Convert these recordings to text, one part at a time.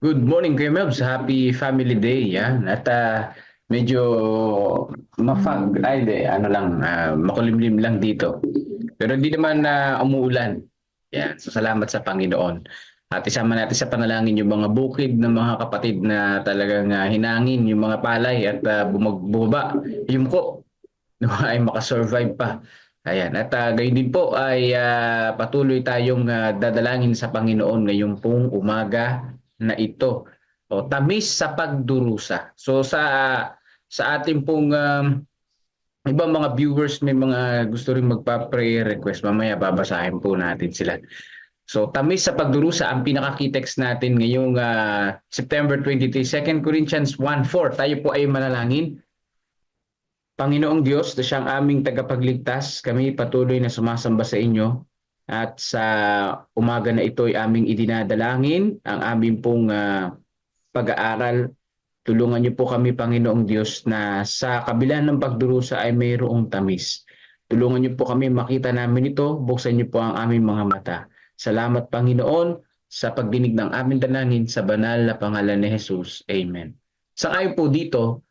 Good morning Kuya Melbs. Happy Family Day. Yan. At ah, medyo mafag, ay di, ano lang, ah, makulimlim lang dito. Pero hindi naman na umuulan. Yan. So salamat sa Panginoon. At isama natin sa panalangin yung mga bukid ng mga kapatid na talagang ah, hinangin yung mga palay at uh, bumaba yung ko na ay makasurvive pa. Ayan. At uh, gayon din po ay ah, patuloy tayong ah, dadalangin sa Panginoon ngayong pong umaga na ito. O, tamis sa pagdurusa. So sa sa ating pong um, ibang mga viewers may mga gusto rin magpa-prayer request. Mamaya babasahin po natin sila. So tamis sa pagdurusa ang pinaka-key-text natin ngayong ah, September 23, 2 Corinthians 1:4. Tayo po ay manalangin. Panginoong Diyos, na siyang aming tagapagligtas, kami patuloy na sumasamba sa inyo at sa umaga na ito ay aming idinadalangin ang aming pong ah, pag-aaral. Tulungan niyo po kami, Panginoong Diyos, na sa kabila ng pagdurusa ay mayroong tamis. Tulungan niyo po kami makita namin ito. Buksan niyo po ang aming mga mata. Salamat, Panginoon, sa pagdinig ng aming dalangin sa banal na pangalan ni Jesus. Amen. Sa ayon po dito,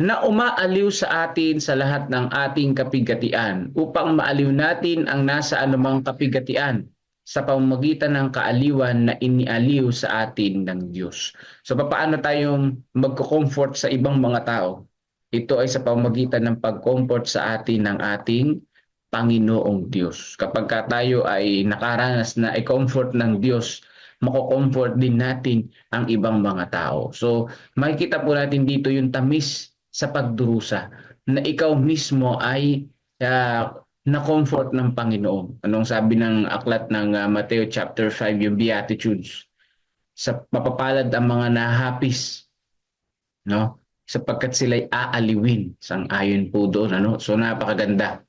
na umaaliw sa atin sa lahat ng ating kapigatian upang maaliw natin ang nasa anumang kapigatian sa pamamagitan ng kaaliwan na inialiw sa atin ng Diyos. So paano tayong magko-comfort sa ibang mga tao? Ito ay sa pamamagitan ng pag-comfort sa atin ng ating Panginoong Diyos. Kapag ka tayo ay nakaranas na i-comfort ng Diyos, mako-comfort din natin ang ibang mga tao. So makikita po natin dito yung tamis sa pagdurusa na ikaw mismo ay uh, na-comfort ng Panginoon. Anong sabi ng aklat ng uh, Mateo chapter 5, yung Beatitudes? Sa mapapalad ang mga nahapis, no? Sapagkat sila'y aaliwin. Sang ayon po doon, ano? So napakaganda.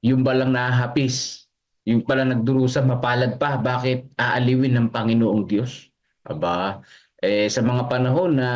Yung balang nahapis, yung pala nagdurusa, mapalad pa. Bakit aaliwin ng Panginoong Diyos? Aba, eh, sa mga panahon na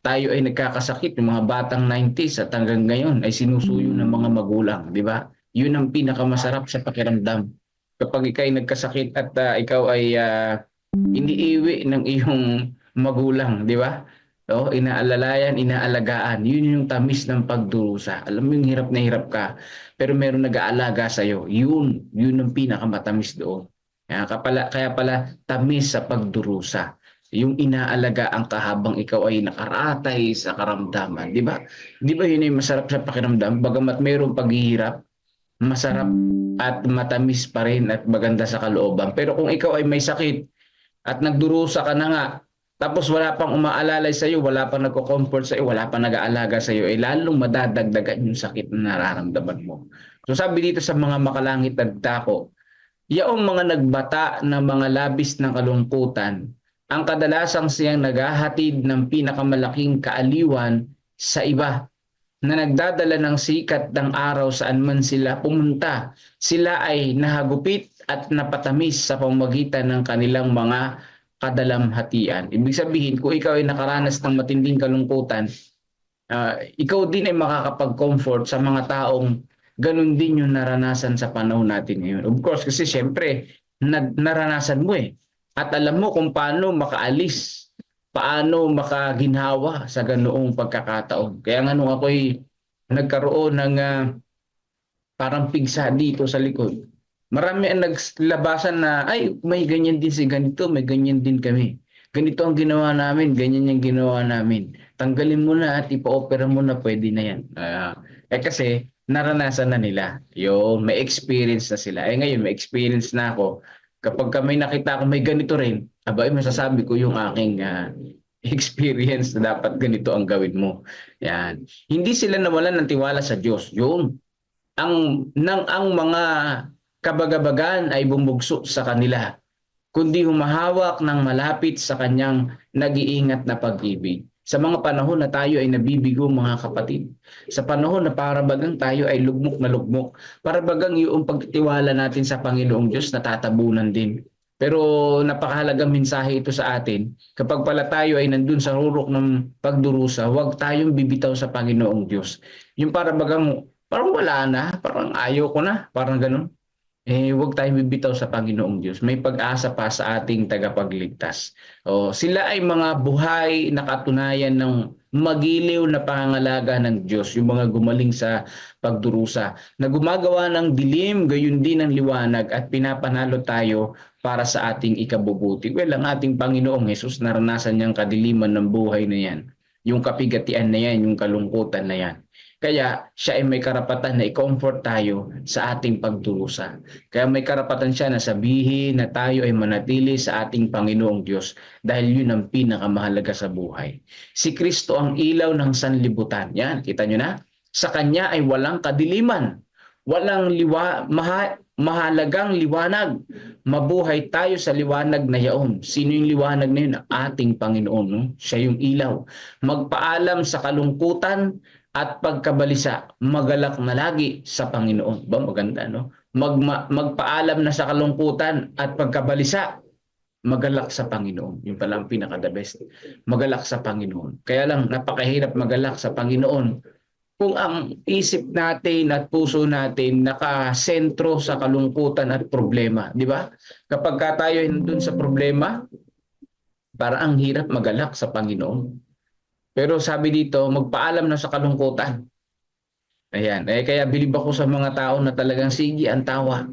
tayo ay nagkakasakit, yung mga batang 90s at hanggang ngayon ay sinusuyo ng mga magulang, di ba? Yun ang pinakamasarap sa pakiramdam. Kapag ikaw ay nagkasakit at uh, ikaw ay uh, iniiwi ng iyong magulang, di ba? So, inaalalayan, inaalagaan. Yun yung tamis ng pagdurusa. Alam mo yung hirap na hirap ka, pero meron nag-aalaga sa'yo. Yun, yun ang pinakamatamis doon. Kaya, pala, kaya pala tamis sa pagdurusa yung inaalaga ang kahabang ikaw ay nakaratay sa karamdaman. Di ba? Di ba yun ay masarap sa pakiramdam? Bagamat mayroong paghihirap, masarap at matamis pa rin at maganda sa kalooban. Pero kung ikaw ay may sakit at nagdurusa ka na nga, tapos wala pang umaalalay sa iyo, wala pang nagko-comfort sa iyo, wala pang nag-aalaga sa iyo, eh, lalong madadagdagan yung sakit na nararamdaman mo. So sabi dito sa mga makalangit at dako, yaong mga nagbata ng mga labis ng kalungkutan, ang kadalasang siyang naghahatid ng pinakamalaking kaaliwan sa iba na nagdadala ng sikat ng araw saan man sila pumunta. Sila ay nahagupit at napatamis sa pamamagitan ng kanilang mga kadalamhatian. Ibig sabihin, kung ikaw ay nakaranas ng matinding kalungkutan, uh, ikaw din ay makakapag-comfort sa mga taong ganun din yung naranasan sa panahon natin ngayon. Of course, kasi syempre, naranasan mo eh at alam mo kung paano makaalis, paano makaginhawa sa ganoong pagkakataon. Kaya nga nung ako'y nagkaroon ng uh, parang pigsa dito sa likod, marami ang naglabasan na, ay, may ganyan din si ganito, may ganyan din kami. Ganito ang ginawa namin, ganyan yung ginawa namin. Tanggalin mo na at ipa-opera mo na pwede na yan. Uh, eh kasi, naranasan na nila. Yung may experience na sila. Eh ngayon, may experience na ako kapag may nakita ko may ganito rin, abay masasabi ko yung aking uh, experience na dapat ganito ang gawin mo. Yan. Hindi sila nawalan ng tiwala sa Diyos. Yung ang nang ang mga kabagabagan ay bumugso sa kanila, kundi humahawak ng malapit sa kanyang nag-iingat na pag-ibig sa mga panahon na tayo ay nabibigo mga kapatid. Sa panahon na parabagang tayo ay lugmok na lugmok. Parabagang yung pagtitiwala natin sa Panginoong Diyos natatabunan din. Pero napakahalagang mensahe ito sa atin. Kapag pala tayo ay nandun sa rurok ng pagdurusa, huwag tayong bibitaw sa Panginoong Diyos. Yung parabagang parang wala na, parang ayaw ko na, parang ganun. Eh huwag tayong bibitaw sa Panginoong Diyos. May pag-asa pa sa ating tagapagligtas. O, sila ay mga buhay na katunayan ng magiliw na pangangalaga ng Diyos, yung mga gumaling sa pagdurusa, na gumagawa ng dilim, gayon din ng liwanag at pinapanalo tayo para sa ating ikabubuti. Well, ang ating Panginoong Jesus, naranasan niyang kadiliman ng buhay na yan. Yung kapigatian na yan, yung kalungkutan na yan. Kaya siya ay may karapatan na i-comfort tayo sa ating pagdurusa. Kaya may karapatan siya na sabihin na tayo ay manatili sa ating Panginoong Diyos dahil yun ang pinakamahalaga sa buhay. Si Kristo ang ilaw ng sanlibutan. Yan, kita nyo na? Sa Kanya ay walang kadiliman. Walang liwa, maha, mahalagang liwanag. Mabuhay tayo sa liwanag na yaon. Sino yung liwanag na yun? Ating Panginoon. No? Siya yung ilaw. Magpaalam sa kalungkutan at pagkabalisa, magalak na lagi sa Panginoon. Ba maganda no? Magma, magpaalam na sa kalungkutan at pagkabalisa, magalak sa Panginoon. Yung pala ang pinaka the best. Magalak sa Panginoon. Kaya lang napakahirap magalak sa Panginoon kung ang isip natin at puso natin nakasentro sa kalungkutan at problema, di ba? Kapag ka tayo nandun sa problema, para ang hirap magalak sa Panginoon. Pero sabi dito, magpaalam na sa kalungkutan. Ayan. Eh, kaya bilib ako sa mga tao na talagang sige ang tawa.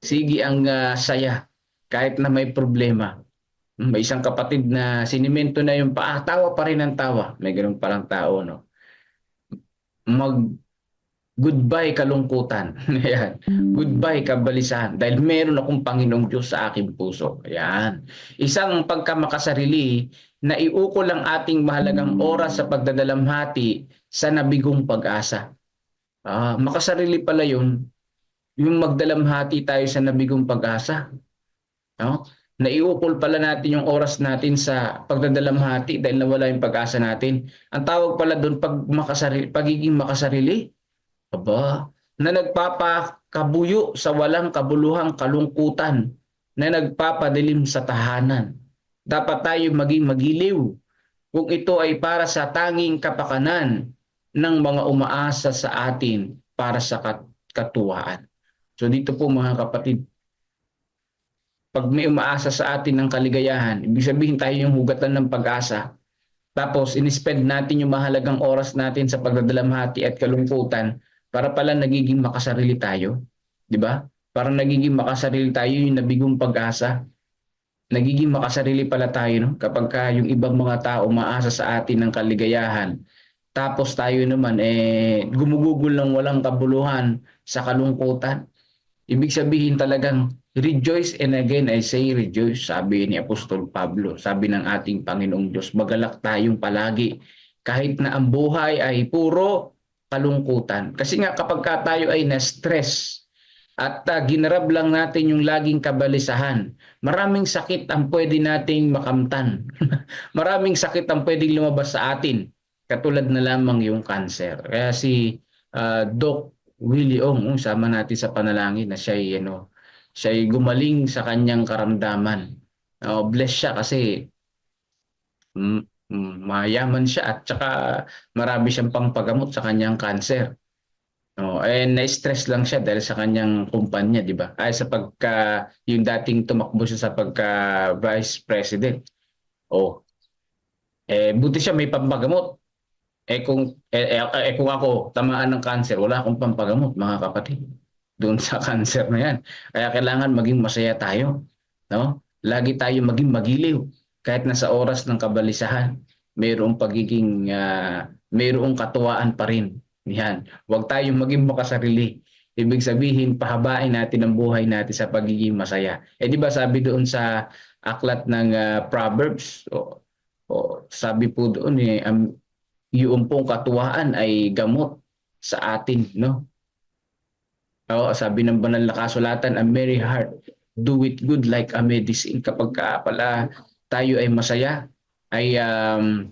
Sige ang ah, saya. Kahit na may problema. May isang kapatid na sinimento na yung paa, tawa pa rin ang tawa. May ganun palang tao, no? Mag goodbye kalungkutan. Ayan. Goodbye kabalisahan. Dahil meron akong Panginoong Diyos sa aking puso. Ayan. Isang pagkamakasarili na iukol ang ating mahalagang oras sa pagdadalamhati sa nabigong pag-asa. Ah, makasarili pala yun, yung magdalamhati tayo sa nabigong pag-asa. No? Naiukol pala natin yung oras natin sa pagdadalamhati dahil nawala yung pag-asa natin. Ang tawag pala doon pag makasarili, pagiging makasarili. Aba, na nagpapakabuyo sa walang kabuluhang kalungkutan na nagpapadilim sa tahanan dapat tayo maging magiliw kung ito ay para sa tanging kapakanan ng mga umaasa sa atin para sa kat- katuwaan. So dito po mga kapatid, pag may umaasa sa atin ng kaligayahan, ibig sabihin tayo yung hugatan ng pag-asa. Tapos inispend natin yung mahalagang oras natin sa pagdadalamhati at kalungkutan para pala nagiging makasarili tayo. Di ba? Para nagiging makasarili tayo yung nabigong pag-asa nagiging makasarili pala tayo no? kapag ka yung ibang mga tao maasa sa atin ng kaligayahan tapos tayo naman eh gumugugol ng walang kabuluhan sa kalungkutan ibig sabihin talagang rejoice and again I say rejoice sabi ni Apostol Pablo sabi ng ating Panginoong Diyos magalak tayong palagi kahit na ang buhay ay puro kalungkutan kasi nga kapag ka tayo ay na-stress at uh, ginarab lang natin yung laging kabalisahan. Maraming sakit ang pwede nating makamtan. Maraming sakit ang pwedeng lumabas sa atin. Katulad na lamang yung cancer. Kaya si uh, Doc Willie Ong, um, sama natin sa panalangin na siya ay, ano, siya ay gumaling sa kanyang karamdaman. Uh, bless siya kasi mm, mayaman siya at saka marami siyang pangpagamot sa kanyang cancer. Oh, eh na-stress lang siya dahil sa kanyang kumpanya, 'di ba? Ay sa pagka yung dating tumakbo siya sa pagka vice president. Oh. Eh buti siya may pampagamot. Eh kung eh, eh, eh kung ako tamaan ng cancer, wala akong pampagamot, mga kapatid. Doon sa cancer na 'yan. Kaya kailangan maging masaya tayo, no? Lagi tayo maging magiliw kahit nasa oras ng kabalisahan. Mayroong pagiging uh, mayroong katuwaan pa rin yan. Huwag tayong maging makasarili. Ibig sabihin, pahabain natin ang buhay natin sa pagiging masaya. Eh di ba sabi doon sa aklat ng uh, Proverbs, o, o, sabi po doon eh, um, yung pong katuwaan ay gamot sa atin, no? O, sabi ng banal na kasulatan, a merry heart, do it good like a medicine. Kapag ka pala tayo ay masaya, ay um,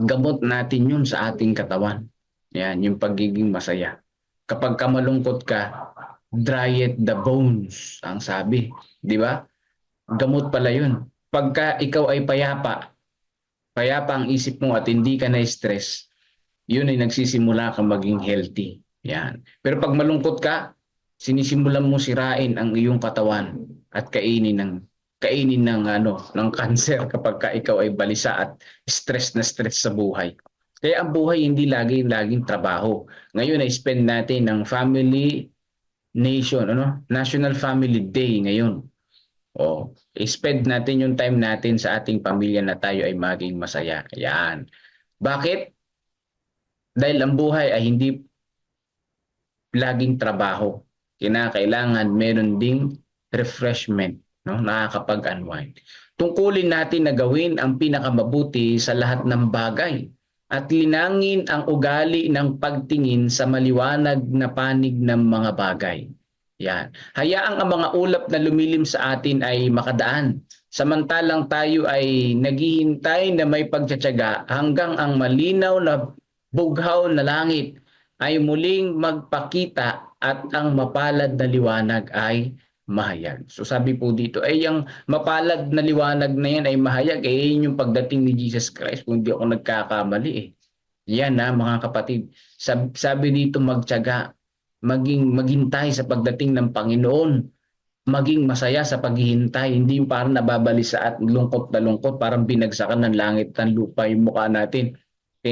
gamot natin yun sa ating katawan. Yan, yung pagiging masaya. Kapag ka malungkot ka, dry it the bones, ang sabi. Di ba? Gamot pala yun. Pagka ikaw ay payapa, payapa ang isip mo at hindi ka na-stress, yun ay nagsisimula ka maging healthy. Yan. Pero pag malungkot ka, sinisimulan mo sirain ang iyong katawan at kainin ng kainin ng ano ng cancer kapag ka ikaw ay balisa at stress na stress sa buhay. Kaya ang buhay hindi lagi laging trabaho. Ngayon ay spend natin ng family nation ano National Family Day ngayon. O, spend natin yung time natin sa ating pamilya na tayo ay maging masaya. Yan. Bakit? Dahil ang buhay ay hindi laging trabaho. Kinakailangan meron ding refreshment, no? nakakapag-unwind. Tungkulin natin na gawin ang pinakamabuti sa lahat ng bagay at linangin ang ugali ng pagtingin sa maliwanag na panig ng mga bagay. Yan. Hayaang ang mga ulap na lumilim sa atin ay makadaan. Samantalang tayo ay naghihintay na may pagtsatsaga hanggang ang malinaw na bughaw na langit ay muling magpakita at ang mapalad na liwanag ay mahayag. So sabi po dito, ay yung mapalad na liwanag na yan ay mahayag, eh yun yung pagdating ni Jesus Christ kung di ako nagkakamali eh. Yan na mga kapatid. Sabi, sabi dito magtyaga, maging maghintay sa pagdating ng Panginoon, maging masaya sa paghihintay, hindi yung parang nababalisa at lungkot na lungkot, parang binagsakan ng langit at lupa yung mukha natin.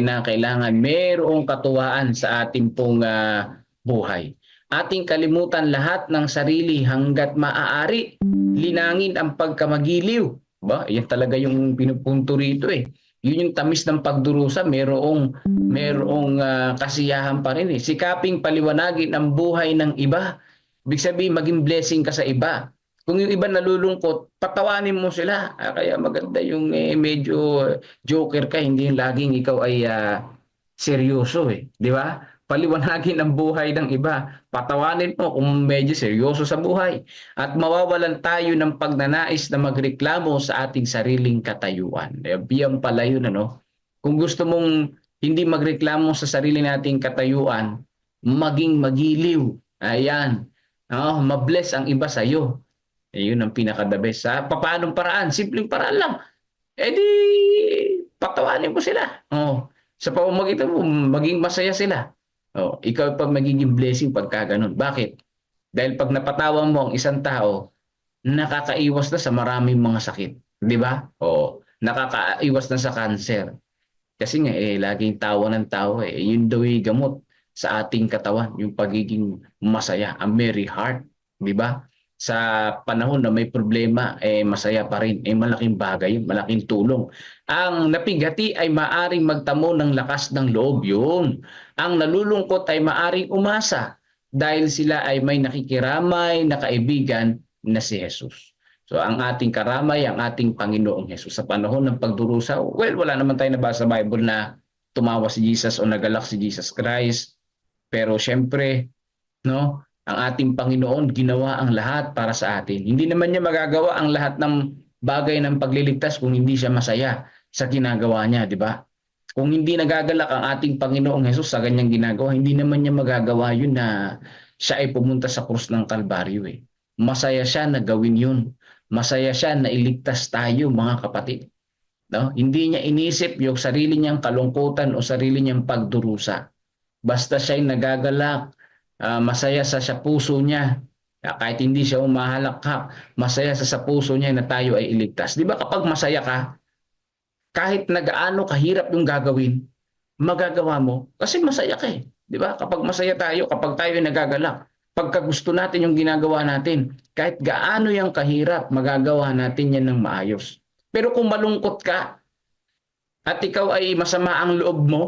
Kailangan mayroong katuwaan sa ating pong ah, buhay. Ating kalimutan lahat ng sarili hanggat maaari. Linangin ang pagkamagiliw. Ba? Yan talaga yung pinupunto rito eh. Yun yung tamis ng pagdurusa, merong merong ah, kasiyahan pa rin eh. Sikaping paliwanagin ang buhay ng iba. Ibig sabihin maging blessing ka sa iba. Kung yung iba nalulungkot, patawanin mo sila. Ah, kaya maganda yung eh, medyo joker ka, hindi laging ikaw ay ah, seryoso eh, di ba? Paliwanagin ang buhay ng iba. Patawanin mo kung medyo seryoso sa buhay. At mawawalan tayo ng pagnanais na magreklamo sa ating sariling katayuan. Eh, Biyan pala yun, ano? Kung gusto mong hindi magreklamo sa sarili nating katayuan, maging magiliw. Ayan. Oh, mabless ang iba sa iyo. Eh, yun ang pinaka-the best. Sa paanong paraan? Simpleng paraan lang. Eh di, patawanin mo sila. Oh, sa pamamagitan mo, maging masaya sila. Oh, ikaw pa magiging blessing pagka ganun. Bakit? Dahil pag napatawan mo ang isang tao, nakakaiwas na sa maraming mga sakit. Di ba? Oo. Nakakaiwas na sa cancer. Kasi nga, eh, laging tawa ng tao. Eh. Yun daw yung gamot sa ating katawan. Yung pagiging masaya. A merry heart. Di ba? Sa panahon na may problema, eh, masaya pa rin. Eh, malaking bagay. Malaking tulong. Ang napigati ay maaring magtamo ng lakas ng loob yun. Ang nalulungkot ay maaring umasa dahil sila ay may nakikiramay na kaibigan na si Jesus. So ang ating karamay, ang ating Panginoong Jesus. Sa panahon ng pagdurusa, well, wala naman tayo nabasa sa Bible na tumawa si Jesus o nagalak si Jesus Christ. Pero syempre, no, ang ating Panginoon ginawa ang lahat para sa atin. Hindi naman niya magagawa ang lahat ng bagay ng pagliligtas kung hindi siya masaya sa ginagawa niya, di ba? Kung hindi nagagalak ang ating Panginoong Hesus sa kanyang ginagawa, hindi naman niya magagawa yun na siya ay pumunta sa krus ng Kalbaryo eh. Masaya siya na gawin yun. Masaya siya na iligtas tayo mga kapatid. No? Hindi niya inisip yung sarili niyang kalungkutan o sarili niyang pagdurusa. Basta siya ay nagagalak, ah, masaya sa sa puso niya. Ah, kahit hindi siya umahalakhak, masaya sa sa puso niya na tayo ay iligtas. Di ba kapag masaya ka, kahit nagaano kahirap yung gagawin, magagawa mo kasi masaya ka eh. Di ba? Kapag masaya tayo, kapag tayo ay nagagalak, pagka gusto natin yung ginagawa natin, kahit gaano yung kahirap, magagawa natin yan ng maayos. Pero kung malungkot ka at ikaw ay masama ang loob mo,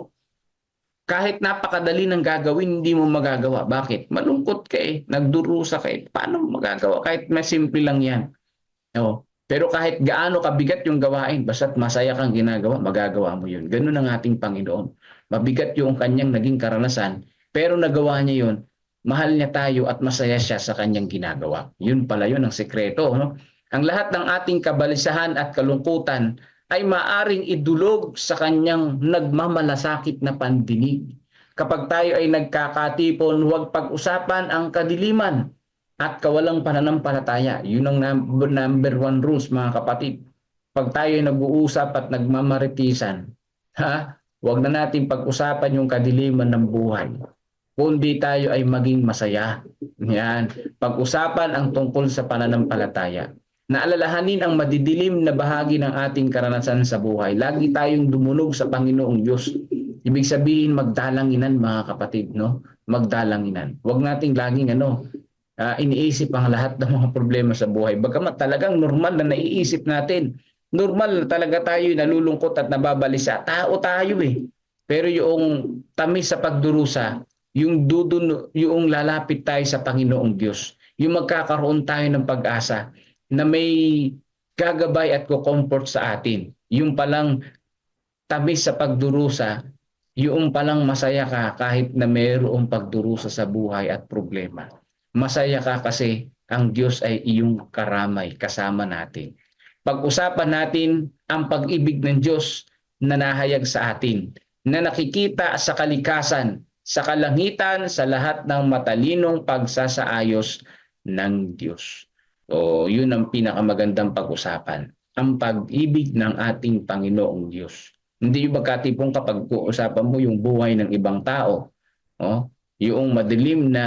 kahit napakadali ng gagawin, hindi mo magagawa. Bakit? Malungkot ka eh, nagdurusa ka eh. Paano magagawa? Kahit mas simple lang yan. No? Pero kahit gaano kabigat yung gawain, basta't masaya kang ginagawa, magagawa mo yun. Ganun ang ating Panginoon. Mabigat yung kanyang naging karanasan, pero nagawa niya yun. Mahal niya tayo at masaya siya sa kanyang ginagawa. Yun pala yun ang sekreto. No? Ang lahat ng ating kabalisahan at kalungkutan ay maaring idulog sa kanyang nagmamalasakit na pandinig. Kapag tayo ay nagkakatipon, huwag pag-usapan ang kadiliman at kawalang pananampalataya. Yun ang number, one rules mga kapatid. Pag tayo ay nag-uusap at nagmamaritisan, ha? huwag na natin pag-usapan yung kadiliman ng buhay. kundi tayo ay maging masaya. Yan. Pag-usapan ang tungkol sa pananampalataya. Naalalahanin ang madidilim na bahagi ng ating karanasan sa buhay. Lagi tayong dumunog sa Panginoong Diyos. Ibig sabihin, magdalanginan mga kapatid, no? Magdalanginan. Huwag nating laging ano, ah, iniisip ang lahat ng mga problema sa buhay. Bagamat talagang normal na naiisip natin. Normal na talaga tayo nalulungkot at nababalisa. Tao tayo eh. Pero yung tamis sa pagdurusa, yung dudun, yung lalapit tayo sa Panginoong Diyos, yung magkakaroon tayo ng pag-asa na may gagabay at ko-comfort sa atin. Yung palang tamis sa pagdurusa, yung palang masaya ka kahit na mayroong pagdurusa sa buhay at problema. Masaya ka kasi ang Diyos ay iyong karamay kasama natin. Pag-usapan natin ang pag-ibig ng Diyos na nahayag sa atin, na nakikita sa kalikasan, sa kalangitan, sa lahat ng matalinong pagsasaayos ng Diyos. O yun ang pinakamagandang pag-usapan, ang pag-ibig ng ating Panginoong Diyos. Hindi yung magkatipong kapag usapan mo yung buhay ng ibang tao, oh, yung madilim na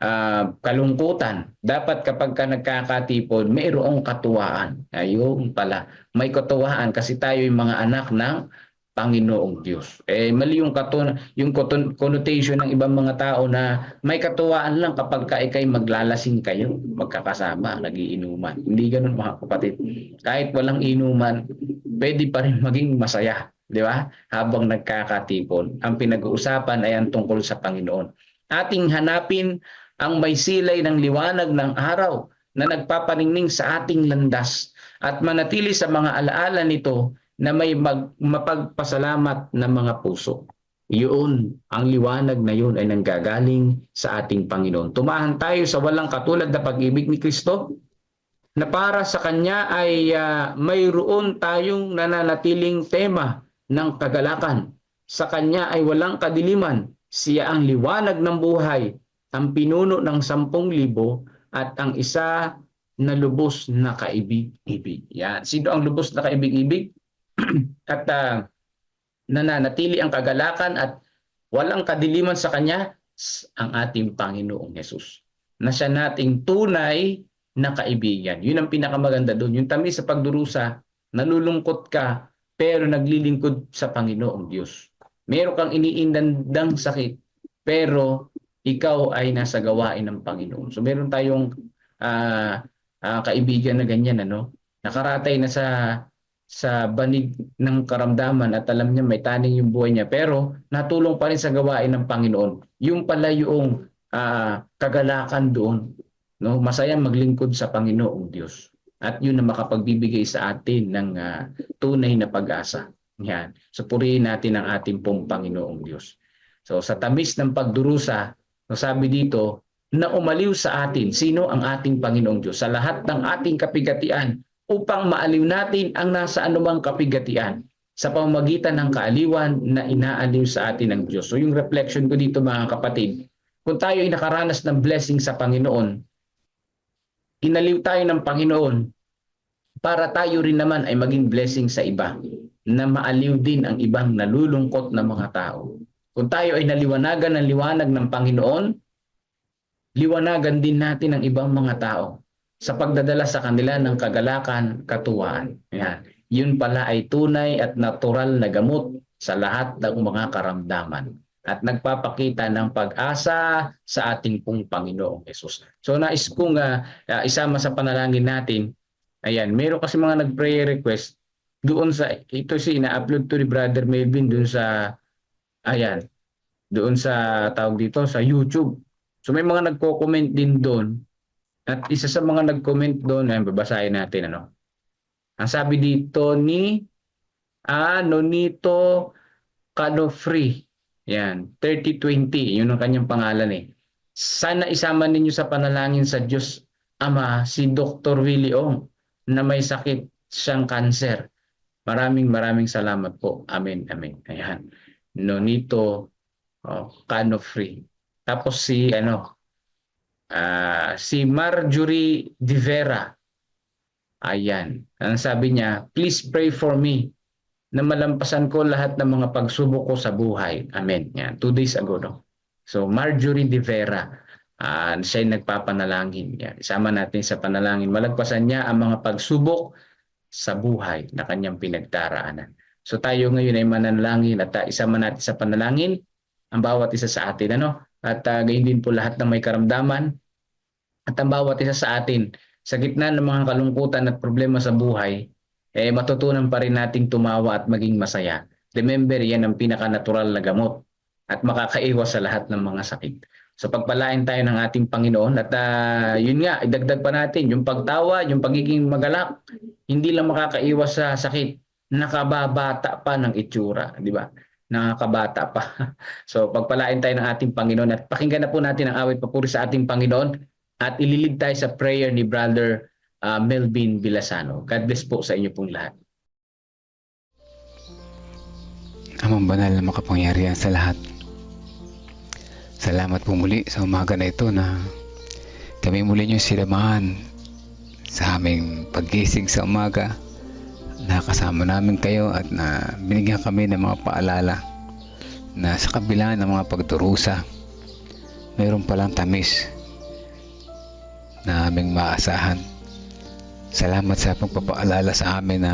ah, kalungkutan. Dapat kapag ka nagkakatipon, mayroong katuwaan. Ayun pala, may katuwaan kasi tayo yung mga anak ng Panginoong Diyos. Eh mali yung katun yung koton- connotation ng ibang mga tao na may katuwaan lang kapag ka ikay maglalasing kayo, magkakasama, nagiinuman. Hindi ganoon mga kapatid. Kahit walang inuman, pwede pa rin maging masaya, di ba? Habang nagkakatipon. Ang pinag-uusapan ay ang tungkol sa Panginoon. Ating hanapin ang may silay ng liwanag ng araw na nagpapaningning sa ating landas at manatili sa mga alaala nito na may mag, mapagpasalamat na mga puso. Yun, ang liwanag na yun ay nanggagaling sa ating Panginoon. Tumahan tayo sa walang katulad na pag-ibig ni Kristo na para sa Kanya ay ah, mayroon tayong nananatiling tema ng kagalakan. Sa Kanya ay walang kadiliman. Siya ang liwanag ng buhay, ang pinuno ng sampung libo at ang isa na lubos na kaibig-ibig. Yan. Sino ang lubos na kaibig-ibig? at ah, nananatili ang kagalakan at walang kadiliman sa Kanya ang ating Panginoong Yesus. Na siya nating tunay na kaibigan. Yun ang pinakamaganda doon. Yung tamis sa pagdurusa, nalulungkot ka, pero naglilingkod sa Panginoong Diyos. Meron kang iniindandang sakit, pero ikaw ay nasa gawain ng Panginoon. So meron tayong ah, ah, kaibigan na ganyan, ano? Nakaratay na sa sa banig ng karamdaman at alam niya may taning yung buhay niya pero natulong pa rin sa gawain ng Panginoon. Yung pala yung ah, kagalakan doon no? Masaya maglingkod sa Panginoong Diyos. At yun na makapagbibigay sa atin ng ah, tunay na pag-asa. Yan. So purihin natin ang ating pong Panginoong Diyos. So sa tamis ng pagdurusa no, sabi dito na umaliw sa atin sino ang ating Panginoong Diyos? Sa lahat ng ating kapigatian upang maaliw natin ang nasa anumang kapigatian sa pamamagitan ng kaaliwan na inaaliw sa atin ng Diyos. So yung reflection ko dito mga kapatid, kung tayo ay nakaranas ng blessing sa Panginoon, inaliw tayo ng Panginoon para tayo rin naman ay maging blessing sa iba na maaliw din ang ibang nalulungkot na mga tao. Kung tayo ay naliwanagan ng liwanag ng Panginoon, liwanagan din natin ang ibang mga tao sa pagdadala sa kanila ng kagalakan, katuwaan. Yan. Yun pala ay tunay at natural na gamot sa lahat ng mga karamdaman at nagpapakita ng pag-asa sa ating pong Panginoong Yesus. So nais kong uh, uh, isama sa panalangin natin, ayan, meron kasi mga nag-prayer request doon sa, ito si ina-upload to ni Brother Melvin doon sa, ayan, doon sa tawag dito, sa YouTube. So may mga nagko-comment din doon at isa sa mga nag-comment doon, ayan, babasahin natin ano. Ang sabi dito ni ah, Nonito Canofree. Yan, 3020, yun ang kanyang pangalan eh. Sana isama ninyo sa panalangin sa Diyos Ama si Dr. Willie Ong na may sakit siyang cancer. Maraming maraming salamat po. Amen, amen. Ayan. Nonito oh, Canofree. Tapos si ano, Ah, si Marjorie De Vera. Ayan. Ang sabi niya, please pray for me na malampasan ko lahat ng mga pagsubok ko sa buhay. Amen. Yan. Two days ago, no? So Marjorie De Vera, ah siya nagpapanalangin. Yan. Isama natin sa panalangin. Malagpasan niya ang mga pagsubok sa buhay na kanyang pinagdaraanan. So tayo ngayon ay mananalangin at uh, isama natin sa panalangin ang bawat isa sa atin. Ano? At uh, gayon din po lahat ng may karamdaman at ang bawat isa sa atin sa gitna ng mga kalungkutan at problema sa buhay, eh matutunan pa rin nating tumawa at maging masaya. Remember, yan ang pinaka-natural na gamot at makakaiwas sa lahat ng mga sakit. So pagpalain tayo ng ating Panginoon at uh, yun nga, idagdag pa natin yung pagtawa, yung pagiging magalak, hindi lang makakaiwas sa sakit, nakababata pa ng itsura, di ba? Nakakabata pa. so pagpalain tayo ng ating Panginoon at pakinggan na po natin ang awit papuri sa ating Panginoon at ililid tayo sa prayer ni Brother uh, Melvin Vilasano. God bless po sa inyo pong lahat. Amang banal na makapangyarihan sa lahat. Salamat po muli sa umaga na ito na kami muli niyo sinamahan sa aming paggising sa umaga. Nakasama namin kayo at na binigyan kami ng mga paalala na sa kabila ng mga pagdurusa, mayroon palang tamis na aming maasahan. Salamat sa pagpapaalala sa amin na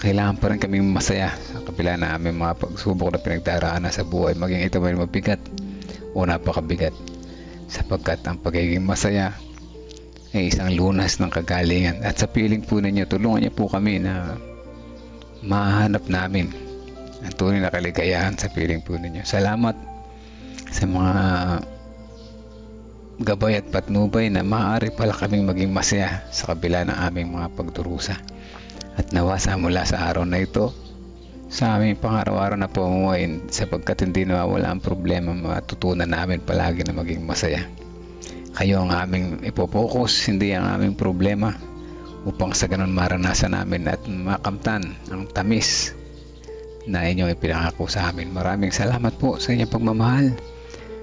kailangan pa rin kaming masaya sa kabila na aming mga pagsubok na pinagdaraanan sa buhay maging ito may mabigat o napakabigat sapagkat ang pagiging masaya ay isang lunas ng kagalingan at sa piling po ninyo tulungan niyo po kami na mahanap namin ang tunay na kaligayahan sa piling po ninyo. Salamat sa mga gabay at patnubay na maaari pala kaming maging masaya sa kabila ng aming mga pagdurusa. At nawasa mula sa araw na ito sa aming pangaraw-araw na pamumuhay sapagkat hindi nawawala ang problema matutunan namin palagi na maging masaya. Kayo ang aming ipopokus, hindi ang aming problema upang sa ganun maranasan namin at makamtan ang tamis na inyong ipinangako sa amin. Maraming salamat po sa inyong pagmamahal.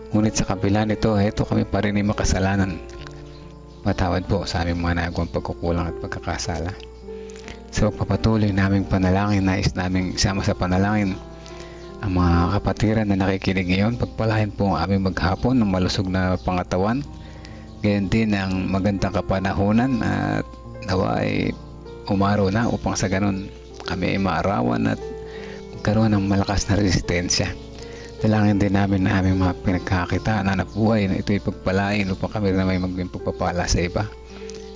Ngunit sa kabila nito, ito kami pa rin ay makasalanan. Patawad po sa aming mga nagawang pagkukulang at pagkakasala. Sa pagpapatuloy naming panalangin, nais naming isama sa panalangin ang mga kapatiran na nakikinig ngayon. Pagpalahin po ang aming maghapon ng malusog na pangatawan. Gayon din ang magandang kapanahunan at nawa ay umaraw na upang sa ganun kami ay maarawan at magkaroon ng malakas na resistensya. Dalangin din namin na aming mga pinagkakita na nabuhay na ito'y pagpalain upang kami na may maging pagpapala sa iba.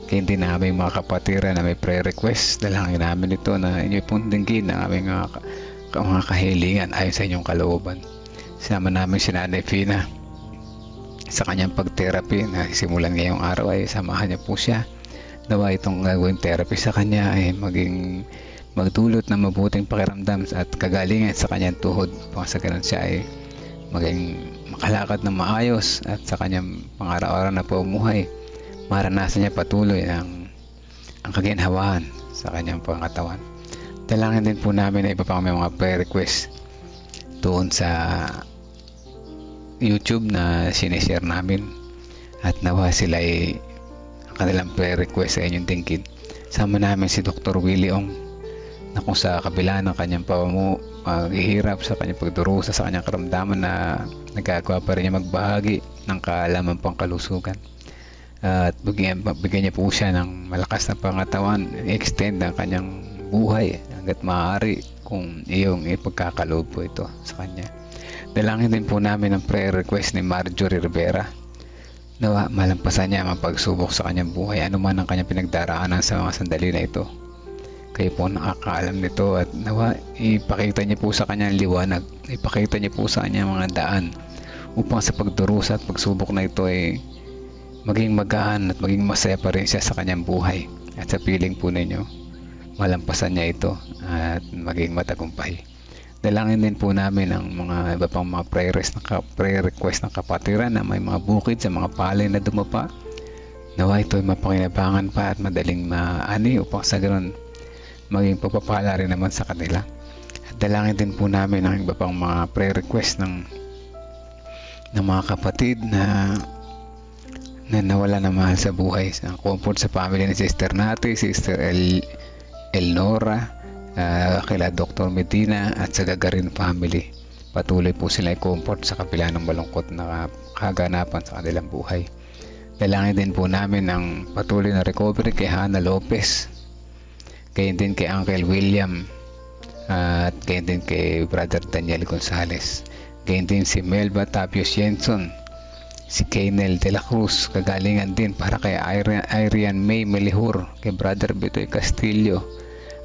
Kaya hindi na aming mga kapatiran na may prayer request. Dalangin namin ito na inyo'y pong dinggin ang aming mga, mga kahilingan ayon sa inyong kalooban. Sinama namin si Nanay Fina sa kanyang pag-therapy na simulan ngayong araw ay samahan niya po siya. Nawa itong gagawin therapy sa kanya ay maging magdulot ng mabuting pakiramdam at kagalingan sa kanyang tuhod upang sa ganun siya ay maging makalakad ng maayos at sa kanyang pangaraw-araw na pamumuhay maranasan niya patuloy ang, ang kaginhawahan sa kanyang pangatawan. Dalangin din po namin na iba pang may mga prayer request doon sa YouTube na sinishare namin at nawa sila ay ang kanilang prayer request sa inyong tingkid. Sama namin si Dr. Willie Ong na kung sa kabila ng kanyang pamu paghihirap sa kanyang pagdurusa sa kanyang karamdaman na nagagawa pa rin niya magbahagi ng kaalaman pang kalusugan. At bigyan, bigyan niya po siya ng malakas na pangatawan extend ang kanyang buhay hanggat maaari kung iyong ipagkakaloob po ito sa kanya. Dalangin din po namin ang prayer request ni Marjorie Rivera nawa malampasan niya ang pagsubok sa kanyang buhay anuman ang kanyang pinagdaraanan sa mga sandali na ito kayo po nakakaalam nito at nawa ipakita niyo po sa kanyang liwanag. Ipakita niyo po sa kanyang mga daan upang sa pagdurusa at pagsubok na ito ay maging magaan at maging masaya pa rin siya sa kanyang buhay. At sa piling po ninyo malampasan niya ito at maging matagumpay. Dalangin din po namin ang mga iba pang mga prayers na prayer request ng kapatiran na may mga bukid sa mga palay na dumapa. Nawa ito ay mapakinabangan pa at madaling maani upang sa ganun maging pagpapala rin naman sa kanila. At dalangin din po namin ang iba pang mga prayer request ng ng mga kapatid na na nawala na mahal sa buhay. Ang comfort sa family ni Sister Nati, Sister El, Elnora, uh, kila Dr. Medina at sa Gagarin family. patuloy po sila i-comfort sa kabila ng malungkot na kaganapan sa kanilang buhay. Dalangin din po namin ang patuloy na recovery kay Hannah Lopez. Gayon din kay Uncle William at gayon din kay Brother Daniel Gonzales. Gayon din si Melba Tapios Jenson, si Kaynel De La Cruz, kagalingan din para kay Irian, May Melihur, kay Brother Bitoy Castillo,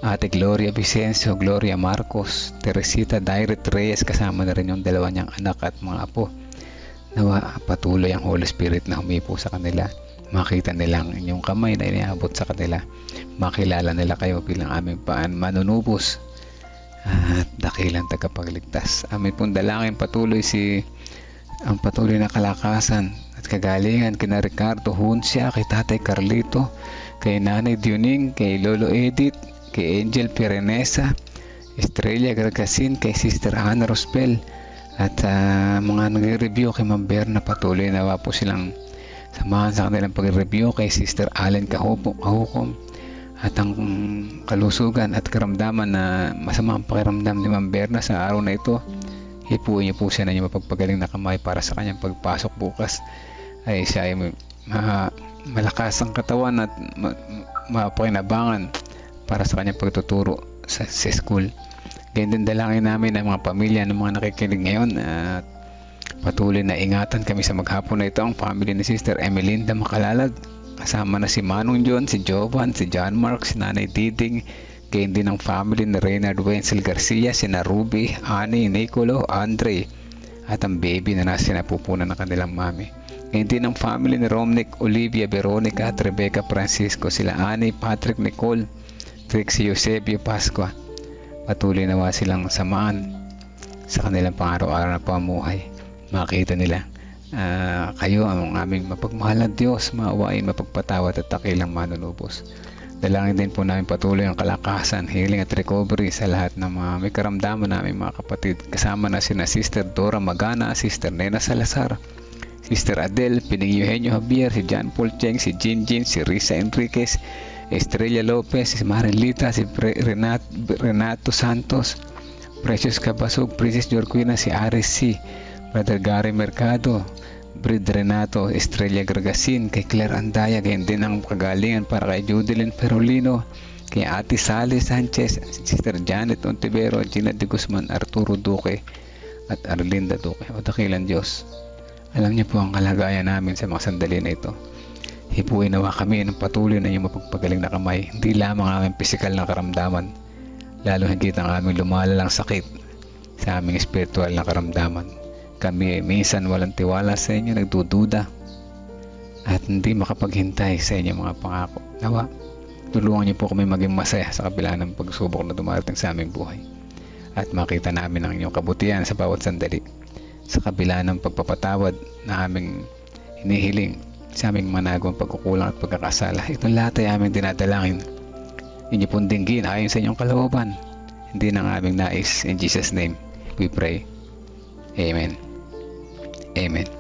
Ate Gloria Vicencio, Gloria Marcos, Teresita Dairet Reyes, kasama na rin yung dalawa niyang anak at mga apo. Nawa patuloy ang Holy Spirit na humipo sa kanila. Makita nilang inyong kamay na iniabot sa kanila. Makilala nila kayo bilang aming paan manunubos at dakilang tagapagligtas. Amin pong dalangin patuloy si ang patuloy na kalakasan at kagalingan kina Ricardo Huncia, kay Tatay Carlito, kay Nanay Duning, kay Lolo Edith, kay Angel Pirenesa, Estrella Gargasin, kay Sister Hannah Rospel, at ah, mga nagre-review kay Ma'am Berna patuloy nawa po silang samahan sa kanilang pag-review kay Sister Allen Kahupo, Kahukom at ang kalusugan at karamdaman na masama ang pakiramdam ni Ma'am Berna sa araw na ito hipuin niyo po siya na yung mapagpagaling na kamay para sa kanyang pagpasok bukas ay siya ay ma- malakas ang katawan at ma- mapakinabangan para sa kanyang pagtuturo sa, sa school. Ganyan din dalangin namin ang mga pamilya ng mga nakikinig ngayon at patuloy na ingatan kami sa maghapon na ito ang family ni Sister Emelinda Makalalag kasama na si Manong John, si Jovan, si John Mark, si Nanay Diding Gayon din ang family ni Reynard Wenzel Garcia, si na Ruby, Ani, Nicolo, Andre, at ang baby na nasa sinapupunan ng kanilang mami. Gayon din ang family ni Romnick, Olivia, Veronica, at Rebecca Francisco, sila Ani, Patrick, Nicole, Trixie, Eusebio, Pascua. Patuloy nawa silang samaan sa kanilang pang-araw-araw na pamuhay. Makita nila ah, kayo ang aming mapagmahal na Diyos, maawain, mapagpatawad at takilang manunubos. Dalangin din po namin patuloy ang kalakasan, healing at recovery sa lahat ng mga may karamdaman namin mga kapatid. Kasama na sina Sister Dora Magana, Sister Nena Salazar, Sister Adele, Pining Eugenio Javier, si John Paul Cheng, si Jin Jin, si Risa Enriquez, Estrella Lopez, si Marilita, si Pre- Renat, Renato Santos, Precious Cabasog, Princess Jorquina, si Aris C, Brother Gary Mercado, Brid Renato, Estrella Gargasin, kay Claire Andaya, gayon din ang kagalingan para kay Judeline Perolino, kay Ate Sally Sanchez, Sister Janet Ontivero, Gina de Guzman, Arturo Duque, at Arlinda Duque. O dakilan Diyos. Alam niyo po ang kalagayan namin sa mga sandali na ito. Hipuin nawa kami ng patuloy na iyong mapagpagaling na kamay, hindi lamang ang aming pisikal na karamdaman, lalo higit ang aming lumalalang sakit sa aming espiritual na karamdaman. Kami ay minsan walang tiwala sa inyo, nagdududa at hindi makapaghintay sa inyong mga pangako. Nawa, tulungan niyo po kami maging masaya sa kabila ng pagsubok na dumarating sa aming buhay. At makita namin ang inyong kabutihan sa bawat sandali sa kabila ng pagpapatawad na aming hinihiling sa aming managong pagkukulang at pagkakasala. Itong lahat ay aming dinadalangin. Inyo pong dinggin ayon sa inyong kalooban. Hindi ng aming nais. In Jesus' name, we pray. Amen. Amen.